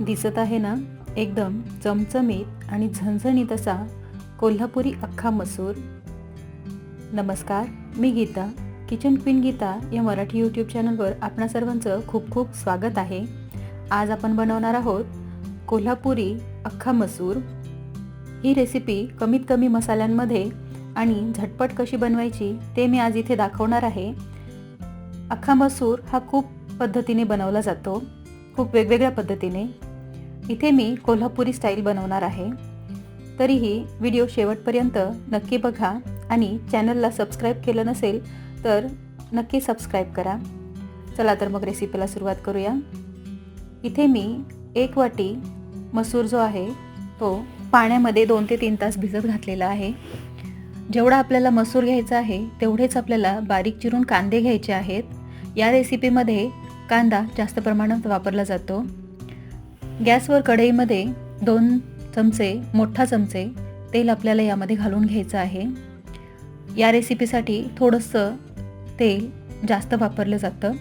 दिसत आहे ना? एकदम चमचमीत आणि झणझणीत असा कोल्हापुरी अख्खा मसूर. नमस्कार मी गीता. किचन क्वीन गीता या मराठी यूट्यूब चॅनलवर आपणा सर्वांचं खूप खूप स्वागत आहे. आज आपण बनवणार आहोत कोल्हापुरी अख्खा मसूर. ही रेसिपी कमीत कमी मसाल्यांमध्ये आणि झटपट कशी बनवायची ते मी आज इथे दाखवणार आहे. अख्खा मसूर हा खूप पद्धतीने बनवला जातो. खूप वेगवेगळ्या पद्धतीने. इथे मी कोल्हापुरी स्टाईल बनवणार आहे. तरीही व्हिडिओ शेवटपर्यंत नक्की बघा आणि चॅनलला सबस्क्राईब केलं नसेल तर नक्की सबस्क्राईब करा. चला तर मग रेसिपीला सुरुवात करूया. इथे मी एक वाटी मसूर जो आहे तो पाण्यामध्ये दोन ते तीन तास भिजत घातलेला आहे. जेवढा आपल्याला मसूर घ्यायचा आहे तेवढेच आपल्याला बारीक चिरून कांदे घ्यायचे आहेत. या रेसिपीमध्ये कांदा जास्त प्रमाणात वापरला जातो. गॅसवर कढईमध्ये दोन चमचे मोठा चमचे तेल आपल्याला यामध्ये घालून घ्यायचं आहे. या रेसिपीसाठी थोडंसं तेल जास्त वापरलं जातं.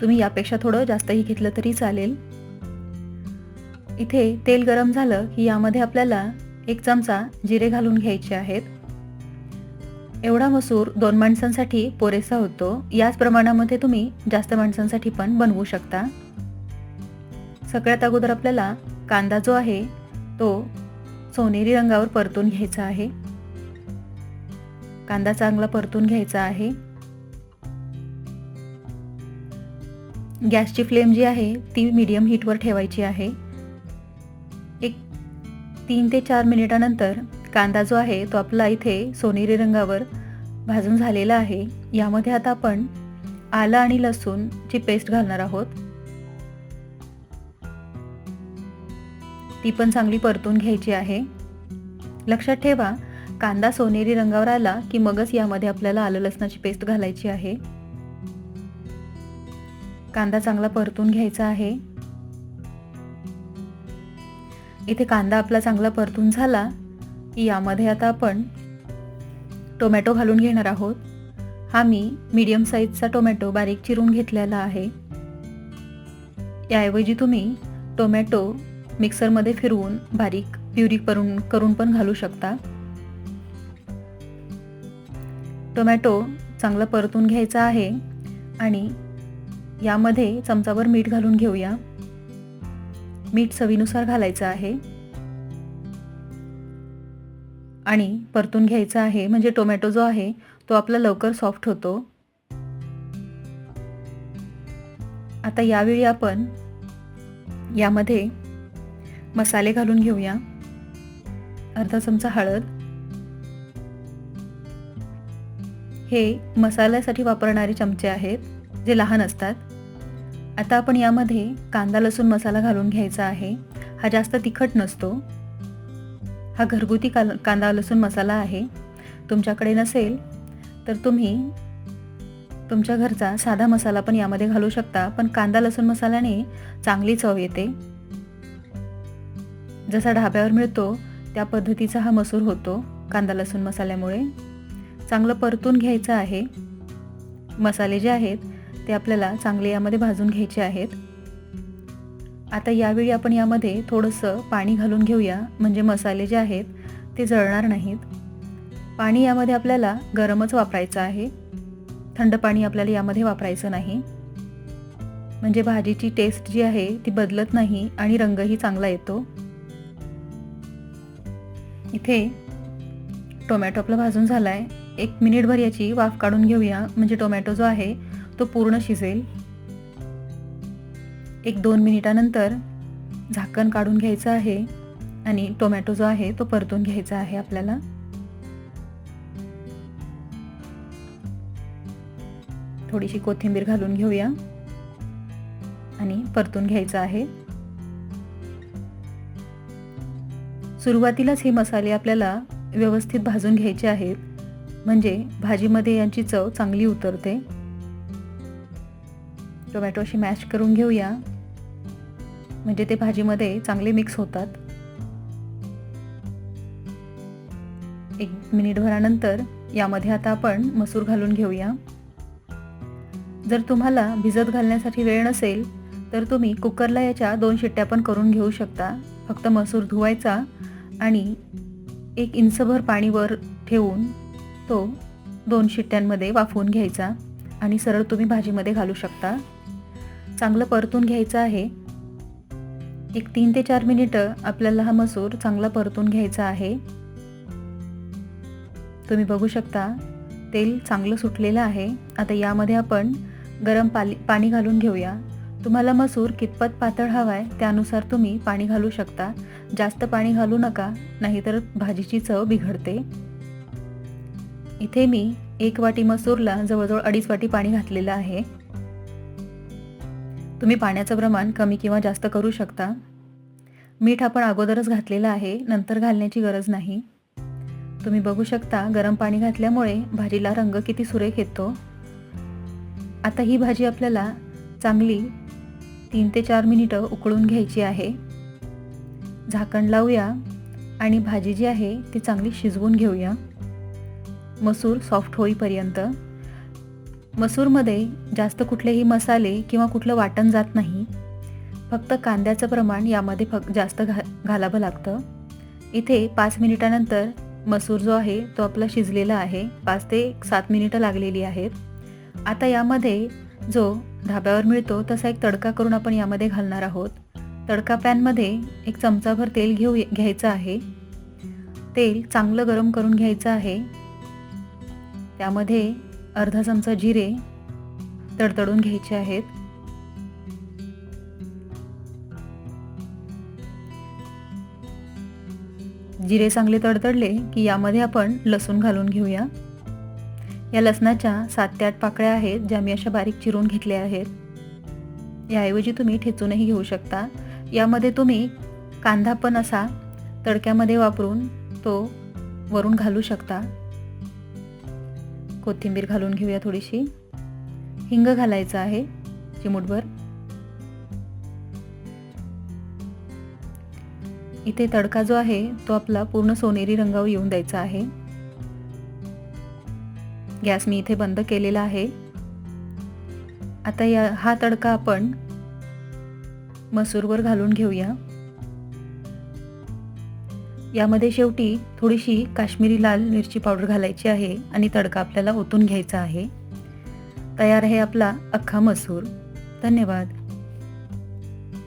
तुम्ही यापेक्षा थोडं जास्तही घेतलं तरी चालेल. इथे तेल गरम झालं की यामध्ये आपल्याला एक चमचा जिरे घालून घ्यायचे आहेत. एवढा मसूर दोन माणसांसाठी पुरेसा होतो. याच प्रमाणामध्ये तुम्ही जास्त माणसांसाठी पण बनवू शकता. सगळ्यात अगोदर आपल्याला कांदा जो आहे तो सोनेरी रंगावर परतून घ्यायचा आहे. कांदा चांगला परतून घ्यायचा आहे. गॅसची फ्लेम जी आहे ती मीडियम हीटवर ठेवायची आहे. एक तीन ते चार मिनिटानंतर कांदा जो आहे तो आपला इथे सोनेरी रंगावर भाजून झालेला आहे. यामध्ये आता आपण आलं आणि लसूणची पेस्ट घालणार आहोत. ती पण चांगली परतून घ्यायची आहे. लक्षात ठेवा कांदा सोनेरी रंगावर आला की मगच यामध्ये आपल्याला आलं लसणाची पेस्ट घालायची आहे. कांदा चांगला परतून घ्यायचा आहे. इथे कांदा आपला चांगला परतून झाला की यामध्ये आता आपण टोमॅटो घालून घेणार आहोत. हा मी मीडियम साईजचा टोमॅटो बारीक चिरून घेतलेला आहे. याऐवजी तुम्ही टोमॅटो मिक्सरमध्ये फिरवून बारीक प्युरी करून करून पण घालू शकता. टोमॅटो चांगला परतून घ्यायचा आहे आणि यामध्ये चमचाभर मीठ घालून घेऊया. मीठ चवीनुसार घालायचं आहे. आणि परतून घ्यायचा आहे म्हणजे टोमॅटो जो आहे तो आपला लवकर सॉफ्ट होतो. आता यावेळी आपण यामध्ये मसाले घालून घेऊया. अर्धा चमचा हळद. हे मसाल्यासाठी वापरणारे चमचे आहेत जे लहान असतात. आता आपण यामध्ये कांदा लसूण मसाला घालून घ्यायचा आहे. हा जास्त तिखट नसतो. हा घरगुती का कांदा लसूण मसाला आहे. तुमच्याकडे नसेल तर तुम्ही तुमच्या घरचा साधा मसाला पण यामध्ये घालू शकता. पण कांदा लसूण मसाल्याने चांगली चव येते. जसा ढाब्यावर मिळतो त्या पद्धतीचा हा मसूर होतो कांदा लसूण मसाल्यामुळे. चांगलं परतून घ्यायचं आहे. मसाले जे आहेत ते आपल्याला चांगले यामध्ये भाजून घ्यायचे आहेत. आता यावेळी आपण यामध्ये थोडंसं पाणी घालून घेऊया म्हणजे मसाले जे आहेत ते जळणार नाहीत. पाणी यामध्ये आपल्याला गरमच वापरायचं आहे. थंड पाणी आपल्याला यामध्ये वापरायचं नाही. म्हणजे भाजीची टेस्ट जी आहे ती बदलत नाही आणि रंगही चांगला येतो. इथे टोमॅटो आपला भाजून झाला आहे एक मिनिटभर याची वाफ काढून घेऊया. म्हणजे टोमॅटो जो आहे तो पूर्ण शिजेल. एक दोन मिनिटानंतर झाकण काढून घ्यायचं आहे आणि टोमॅटो जो आहे तो परतून घ्यायचा आहे आपल्याला. थोडीशी कोथिंबीर घालून घेऊया आणि परतून घ्यायचं आहे. सुरुवातीलाच हे मसाले आपल्याला व्यवस्थित भाजून घ्यायचे आहेत. म्हणजे भाजीमध्ये यांची चव चांगली उतरते. टोमॅटो अशी मॅश करून घेऊया. म्हणजे ते भाजीमध्ये चांगले मिक्स होतात. एक मिनिटभरानंतर यामध्ये आता आपण मसूर घालून घेऊया. जर तुम्हाला भिजत घालण्यासाठी वेळ नसेल तर तुम्ही कुकरला याच्या दोन शिट्ट्या पण करून घेऊ शकता. फक्त मसूर धुवायचा आणि एक इंचभर पाणी वर ठेवून तो दोन शिट्ट्यांमध्ये वाफवून घ्यायचा आणि सरळ तुम्ही भाजीमध्ये घालू शकता. चांगलं परतून घ्यायचं आहे. एक तीन ते चार मिनिटं आपल्याला हा मसूर चांगला परतून घ्यायचा आहे. तुम्ही बघू शकता तेल चांगलं सुटलेलं आहे. आता यामध्ये आपण गरम पाली पाणी घालून घेऊया. तुम्हाला मसूर कितपत पातळ हवा आहे त्यानुसार तुम्ही पाणी घालू शकता. जास्त पाणी घालू नका नाहीतर भाजीची चव बिघडते. इथे मी एक वाटी मसूरला जवळजवळ अडीच वाटी पाणी घातलेलं आहे. तुम्ही पाण्याचं प्रमाण कमी किंवा जास्त करू शकता. मीठ आपण अगोदरच घातलेलं आहे नंतर घालण्याची गरज नाही. तुम्ही बघू शकता गरम पाणी घातल्यामुळे भाजीला रंग किती सुरेख येतो. आता ही भाजी आपल्याला चांगली तीन ते चार मिनिटं उकळून घ्यायची आहे. झाकण लावूया आणि भाजी जी आहे ती चांगली शिजवून घेऊया. मसूर सॉफ्ट होईपर्यंत. मसूरमध्ये जास्त कुठलेही मसाले किंवा कुठलं वाटण जात नाही. फक्त कांद्याचं प्रमाण यामध्ये फक्त जास्त घा घालावं लागतं. इथे पाच मिनिटानंतर मसूर जो आहे तो आपला शिजलेला आहे. पाच ते सात मिनिटं लागलेली आहेत. आता यामध्ये जो ढाब्यावर मिळतो तसा एक तडका करून आपण यामध्ये घालणार आहोत. तडका पॅनमध्ये एक चमचाभर तेल घेऊ घ्यायचं आहे. तेल चांगलं गरम करून घ्यायचं आहे. त्यामध्ये अर्धा चमचा जिरे तडतडून घ्यायचे आहेत. जिरे चांगले तडतडले की यामध्ये आपण लसूण घालून घेऊया. या लसणाच्या सात ते आठ पाकळ्या आहेत ज्या मी अशा बारीक चिरून घेतल्या आहेत. याऐवजी तुम्ही ठेचूनही घेऊ शकता. यामध्ये तुम्ही कांदा पण असा तडक्यामध्ये वापरून तो वरून घालू शकता. कोथिंबीर घालून घेऊया थोडीशी. हिंग घालायचं आहे चिमूटभर. इथे तडका जो आहे तो आपला पूर्ण सोनेरी रंगावर येऊन द्यायचा आहे. गॅस मी इथे बंद केलेला आहे. आता या हा तडका आपण मसूरवर घालून घेऊया. यामध्ये शेवटी थोडीशी काश्मीरी लाल मिरची पावडर घालायची आहे आणि तडका आपल्याला ओतून घ्यायचा आहे. तयार आहे आपला अख्खा मसूर. धन्यवाद.